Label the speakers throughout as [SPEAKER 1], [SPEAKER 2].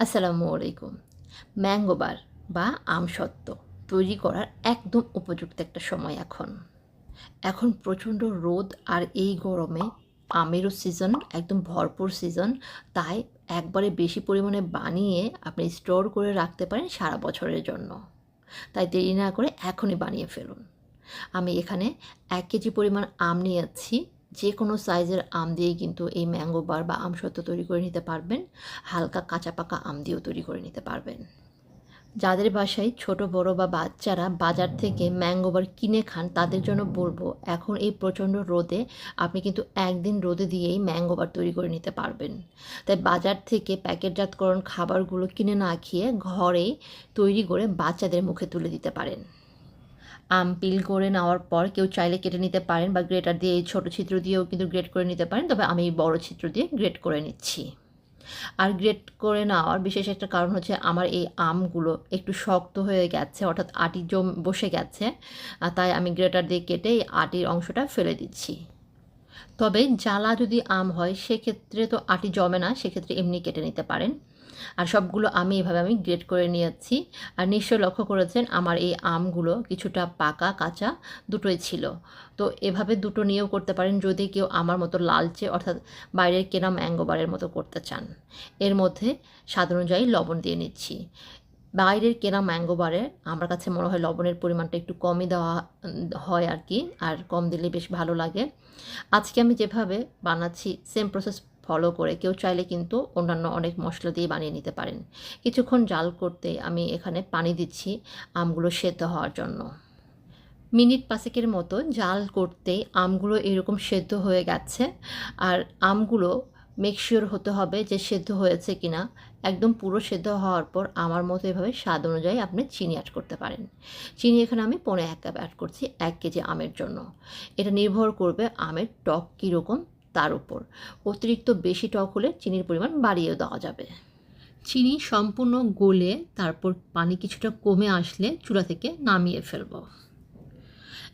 [SPEAKER 1] আসসালামু আলাইকুম। ম্যাঙ্গো বার বা আমসত্ত্ব তৈরি করার একদম উপযুক্ত একটা সময় এখন। এখন প্রচণ্ড রোদ আর এই গরমে আমেরও সিজন একদম ভরপুর সিজন তাই একবারে বেশি পরিমাণে বানিয়ে আপনি স্টোর করে রাখতে পারেন সারা বছরের জন্য। তাই দেরি না করে এখনই বানিয়ে ফেলুন। আমি এখানে এক কেজি পরিমাণ আম নিয়েছি যে কোনো সাইজের আম দিয়েই কিন্তু এই ম্যাঙ্গো বার বা আমসত্ত্ব তৈরি করে নিতে পারবেন। হালকা কাঁচা পাকা আম দিয়েও তৈরি করে নিতে পারবেন। যাদের বাসায় ছোট, বড় বা বাচ্চারা বাজার থেকে ম্যাঙ্গো বার কিনে খান, তাদের জন্য বলব, এখন এই প্রচণ্ড রোদে আপনি কিন্তু একদিন রোদে দিয়েই ম্যাঙ্গো বার তৈরি করে নিতে পারবেন। তাই বাজার থেকে প্যাকেটজাতকরণ খাবারগুলো কিনে না খেয়ে ঘরেই তৈরি করে বাচ্চাদের মুখে তুলে দিতে পারেন। আম পিল করে নেওয়ার পর কেউ চাইলে কেটে নিতে পারেন বা গ্রেটার দিয়ে এই ছোটো ছিদ্র দিয়েও কিন্তু গ্রেট করে নিতে পারেন। তবে আমি এই বড় ছিদ্র দিয়ে গ্রেট করে নিচ্ছি। আর গ্রেট করে নেওয়ার বিশেষ একটা কারণ হচ্ছে আমার এই আমগুলো একটু শক্ত হয়ে গেছে, অর্থাৎ আটি জম, বসে গেছে। তাই আমি গ্রেটার দিয়ে কেটে এই আটির অংশটা ফেলে দিচ্ছি। তবে জ্বালা যদি আম হয়, সেক্ষেত্রে তো আটি জমে না, সেক্ষেত্রে এমনি কেটে নিতে পারেন। আর সবগুলো আমি এভাবে আমি গ্রেড করে নিয়েছি। আর নিশ্চয় লক্ষ্য করেছেন, আমার এই আমগুলো কিছুটা পাকা, কাঁচা দুটোই ছিল। তো এভাবে দুটো নিয়েও করতে পারেন যদি কেউ আমার মতো লালচে, অর্থাৎ বাইরের কেনা ম্যাঙ্গোবারের মতো করতে চান। এর মধ্যে স্বাদ অনুযায়ী লবণ দিয়ে নিচ্ছি। বাইরের কেনা ম্যাঙ্গো বারে আমার কাছে মনে হয় লবণের পরিমাণটা একটু কমই দেওয়া, হয় আর কি, আর কম দিলে বেশ ভালো লাগে। আজকে আমি যেভাবে বানাচ্ছি সেম প্রসেস ফলো করে কেউ চাইলে কিন্তু অন্যান্য অনেক মশলা দিয়ে বানিয়ে নিতে পারেন। কিছুক্ষণ জাল করতে আমি এখানে পানি দিচ্ছি আমগুলো সেদ্ধ হওয়ার জন্য। মিনিট পাঁচেকের মতো জাল করতেই আমগুলো এরকম সেদ্ধ হয়ে গেছে আর আমগুলো মেকশিওর হতে হবে যে সেদ্ধ হয়েছে কিনা। একদম পুরো সেদ্ধ হওয়ার পর আমার মতো এভাবে স্বাদ অনুযায়ী আপনি চিনি অ্যাড করতে পারেন। চিনি এখানে আমি পনেরো এক কাপ অ্যাড করছি এক কেজি আমের জন্য। এটা নির্ভর করবে আমের টক কীরকম তার উপর। অতিরিক্ত বেশি টক হলে চিনির পরিমাণ বাড়িয়ে দেওয়া যাবে। চিনি সম্পূর্ণ গলে তারপর পানি কিছুটা কমে আসলে চুলা থেকে নামিয়ে ফেলব।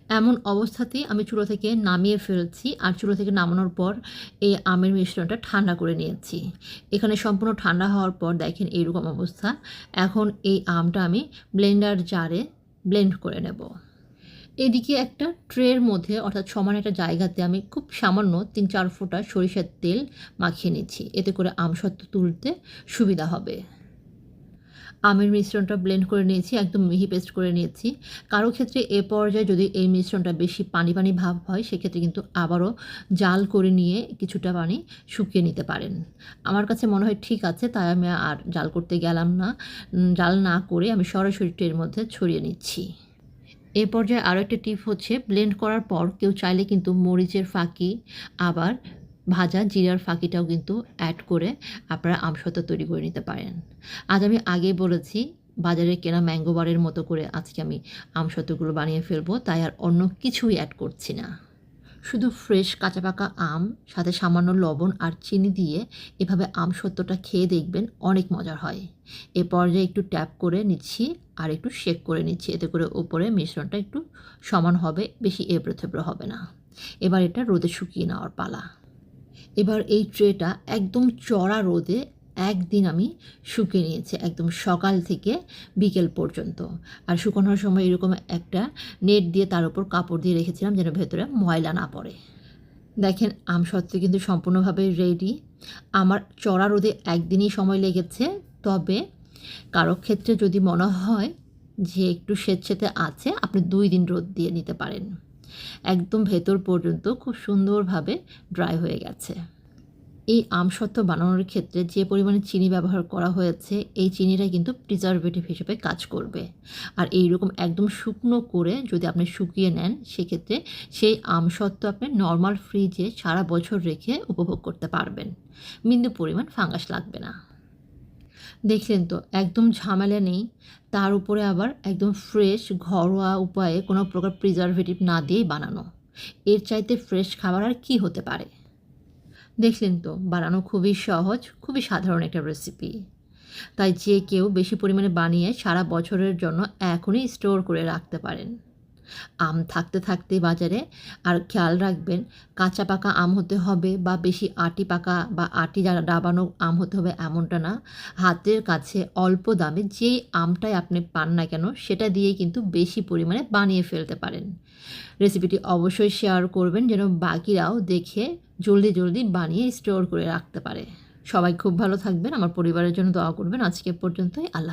[SPEAKER 1] এমন অবস্থাতেই আমি চুলো থেকে নামিয়ে ফেলছি আর চুলো থেকে নামানোর পর এই আমের মিশ্রণটা ঠান্ডা করে নিয়েছি। এখানে সম্পূর্ণ ঠান্ডা হওয়ার পর দেখেন এইরকম অবস্থা। এখন এই আমটা আমি ব্লেন্ডার জারে ব্লেন্ড করে নেব। এদিকে একটা ট্রের মধ্যে, অর্থাৎ সমান একটা জায়গাতে আমি খুব সামান্য তিন চার ফোঁটা সরিষার তেল মাখিয়ে নিচ্ছি। এতে করে আমসত্ত্ব তুলতে সুবিধা হবে। আমের মিশ্রণটা ব্লেন্ড করে নিয়েছি, একদম মিহি পেস্ট করে নিয়েছি। কারও ক্ষেত্রে এ পর্যায়ে যদি এই মিশ্রণটা বেশি পানি পানি ভাব হয়, সেক্ষেত্রে কিন্তু আবারও জাল করে নিয়ে কিছুটা পানি শুকিয়ে নিতে পারেন। আমার কাছে মনে হয় ঠিক আছে, তাই আমি আর জাল করতে গেলাম না। জাল না করে আমি সরাসরি ট্রের মধ্যে ছড়িয়ে নিচ্ছি। এ পর্যায়ে আরও একটা টিপ হচ্ছে ব্লেন্ড করার পর কেউ চাইলে কিন্তু মরিচের ফাঁকি, আবার ভাজা জিরার ফাঁকিটাও কিন্তু অ্যাড করে আপনারা আমসত্ত্ব তৈরি করে নিতে পারেন। আজ আমি আগে বলেছি, বাজারে কেনা ম্যাঙ্গো বারের মতো করে আজকে আমি আমসত্বগুলো বানিয়ে ফেলব, তাই আর অন্য কিছুই অ্যাড করছি না। শুধু ফ্রেশ কাঁচা পাকা আম, সাথে সামান্য লবণ আর চিনি দিয়ে এভাবে আম সত্যটা খেয়ে দেখবেন অনেক মজার হয়। এ পর্যায়ে একটু ট্যাপ করে নিচ্ছি আর একটু শেক করে নিচ্ছি। এতে করে ওপরে মিশ্রণটা একটু সমান হবে, বেশি এবড়ো থেবড়ো হবে না। এবার এটা রোদে শুকিয়ে নেওয়ার পালা। এবার এই ট্রেটা একদম চড়া রোদে একদিন আমি শুকিয়ে নিয়েছি একদম সকাল থেকে বিকেল পর্যন্ত। আর শুকানোর সময় এরকম একটা নেট দিয়ে তার উপর কাপড় দিয়ে রেখেছিলাম যেন ভেতরে ময়লা না পড়ে। দেখেন, আম সত্ত্বে কিন্তু সম্পূর্ণভাবে রেডি আমার চড়া রোদে একদিনই সময় লেগেছে, তবে কারও ক্ষেত্রে যদি মনে হয় যে একটু স্বেচ্ছেতে আছে, আপনি দুই দিন রোদ দিয়ে নিতে পারেন। একদম ভেতর পর্যন্ত খুব সুন্দরভাবে ড্রাই হয়ে গেছে। এই আমসত্ত্ব বানানোর ক্ষেত্রে যে পরিমাণে চিনি ব্যবহার করা হয়েছে, এই চিনিটা কিন্তু প্রিজারভেটিভ হিসেবে কাজ করবে। আর এই রকম একদম শুকনো করে যদি আপনি শুকিয়ে নেন, সেক্ষেত্রে সেই আমসত্ত্ব আপনি নর্মাল ফ্রিজে সারা বছর রেখে উপভোগ করতে পারবেন। বিন্দু পরিমাণ ফাঙ্গাস লাগবে না। দেখলেন তো, একদম ঝামেলা নেই। তার উপরে আবার একদম ফ্রেশ ঘরোয়া উপায়ে কোনো প্রকার প্রিজারভেটিভ না দিয়েই বানানো। এর চাইতে ফ্রেশ খাবার আর কী হতে পারে? দেখলেন তো, বানানো খুবই সহজ, খুবই সাধারণ একটা রেসিপি তাই যে কেউ বেশি পরিমাণে বানিয়ে সারা বছরের জন্য এখনই স্টোর করে রাখতে পারেন। আম থাকতে থাকতে বাজারে, আর খেয়াল রাখবেন, কাঁচা পাকা আম হতে হবে বা বেশি আটি পাকা বা আটি ডাবানো আম হতে হবে এমনটা না। হাতের কাছে অল্প দামে যেই আমটাই আপনি পান না কেন, সেটা দিয়েই কিন্তু বেশি পরিমাণে বানিয়ে ফেলতে পারেন। রেসিপিটি অবশ্যই শেয়ার করবেন যেন বাকিরাও দেখে জলদি জলদি বানিয়ে স্টোর করে রাখতে পারে। সবাই খুব ভালো থাকবেন, আমার পরিবারের জন্য দোয়া করবেন। আজকে পর্যন্তই, আল্লাহ